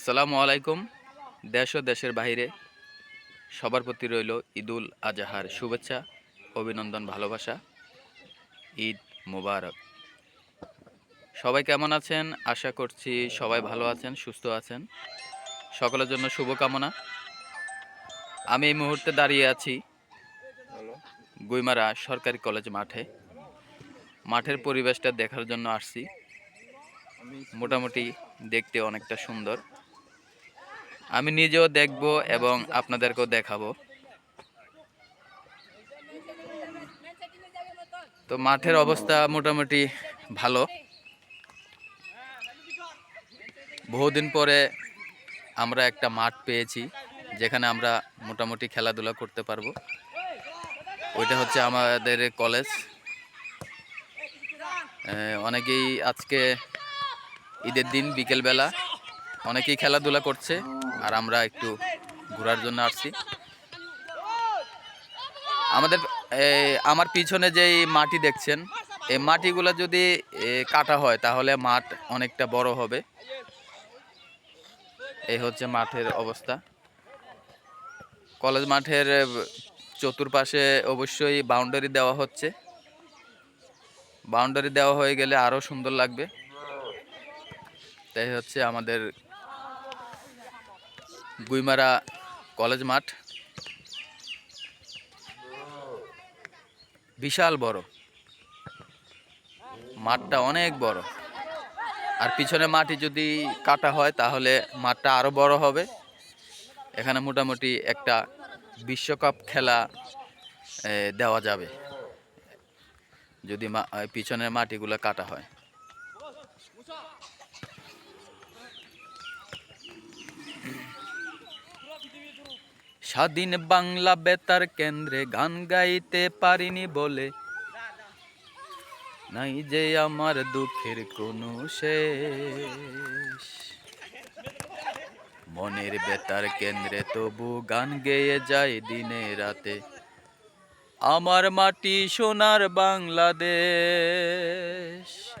আসসালামু আলাইকুম। দেশ ও দেশের বাইরে সবার প্রতি রইল ঈদুল আজহার শুভেচ্ছা অভিনন্দন ভালোবাসা। ঈদ মুবারক। সবাই কেমন আছেন? আশা করছি সবাই ভালো আছেন সুস্থ আছেন। সকলের জন্য শুভকামনা। আমি এই মুহূর্তে দাঁড়িয়ে আছি গুইমারা সরকারি কলেজ মাঠে। মাঠের পরিবেশটা দেখার জন্য আসছি। মোটামুটি দেখতে অনেকটা সুন্দর। আমি নিজেও দেখব এবং আপনাদেরকেও দেখাবো। তো মাঠের অবস্থা মোটামুটি ভালো। বহুদিন পরে আমরা একটা মাঠ পেয়েছি, যেখানে আমরা মোটামুটি খেলাধুলা করতে পারব। ওইটা হচ্ছে আমাদের কলেজ। অনেকেই আজকে ঈদের দিন বিকেলবেলা অনেকেই খেলাধুলা করছে, আর আমরা একটু ঘোরার জন্য আসছি। আমাদের আমার পিছনে যেই মাটি দেখছেন, এই মাটিগুলো যদি কাটা হয়, তাহলে মাঠ অনেকটা বড় হবে। এই হচ্ছে মাঠের অবস্থা। কলেজ মাঠের চতুর্পাশে অবশ্যই বাউন্ডারি দেওয়া হচ্ছে। বাউন্ডারি দেওয়া হয়ে গেলে আরও সুন্দর লাগবে। তাই হচ্ছে আমাদের গুইমারা কলেজ মাঠ। বিশাল বড়। মাঠটা অনেক বড়। আর পিছনে মাটি যদি কাটা হয়, তাহলে মাঠটা আরও বড় হবে। এখানে মোটামুটি একটা বিশ্বকাপ খেলা দেওয়া যাবে। যদি পিছনের মাটিগুলো কাটা হয়। স্বাধীন বাংলা বেতার কেন্দ্রে গান গাইতে পারিনি বলে। নাই যে আমার দুঃখের কোনো শেষ। মনের বেতার কেন্দ্রে তবু গান গেয়ে যায় দিনে রাতে। আমার মাটি সোনার বাংলাদেশ।